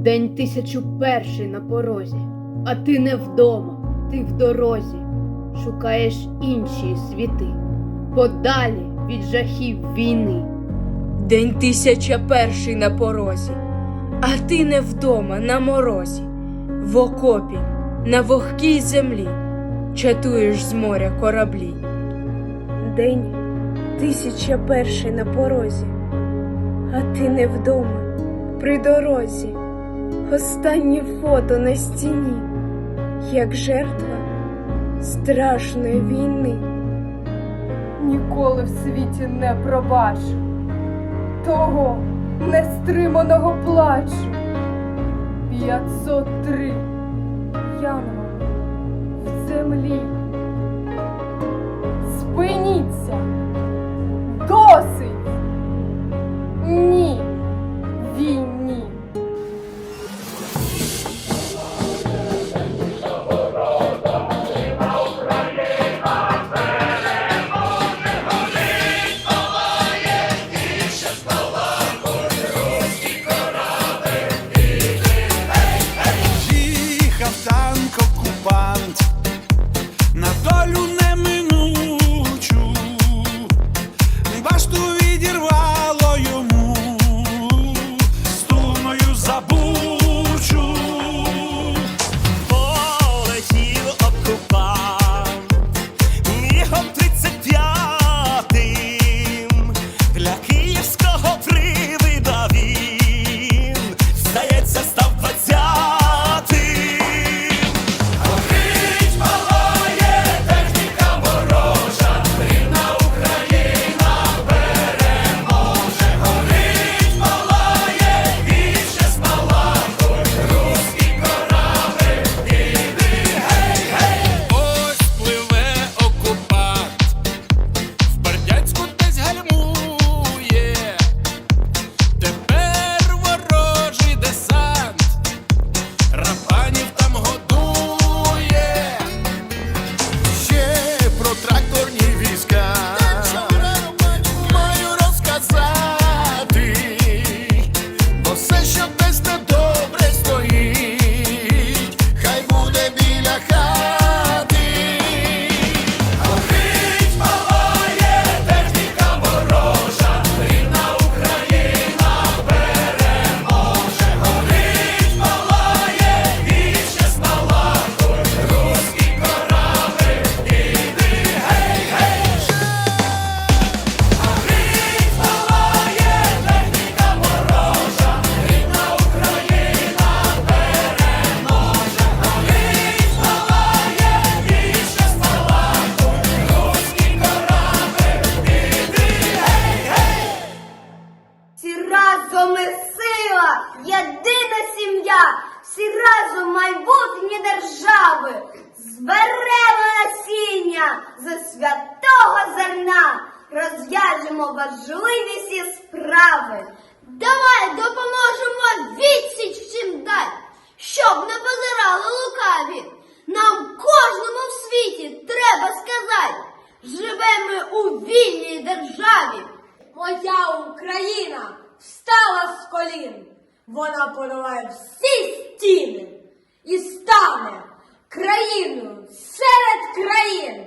День тисячу перший на порозі, а ти не вдома, ти в дорозі, шукаєш інші світи, подалі від жахів війни. День тисяча перший на порозі, а ти не вдома на морозі, в окопі, на вогкій землі, чатуєш з моря кораблі. День тисяча перший на порозі, а ти не вдома, при дорозі. Останнє фото на стіні, як жертва страшної війни. Ніколи в світі не пробачу того нестриманого плачу. 503 янголи в землі. Разом ми сила, єдина сім'я, всі разом майбутні держави, зберемо насіння за святого зерна, розв'яжемо важливі всі справи. Давай допоможемо відсіч всім дать, щоб не позирали лукаві. Нам кожному в світі треба сказати, живемо у вільній державі. Моя Україна встала з колін, вона порває всі стіни і стане країною серед країн,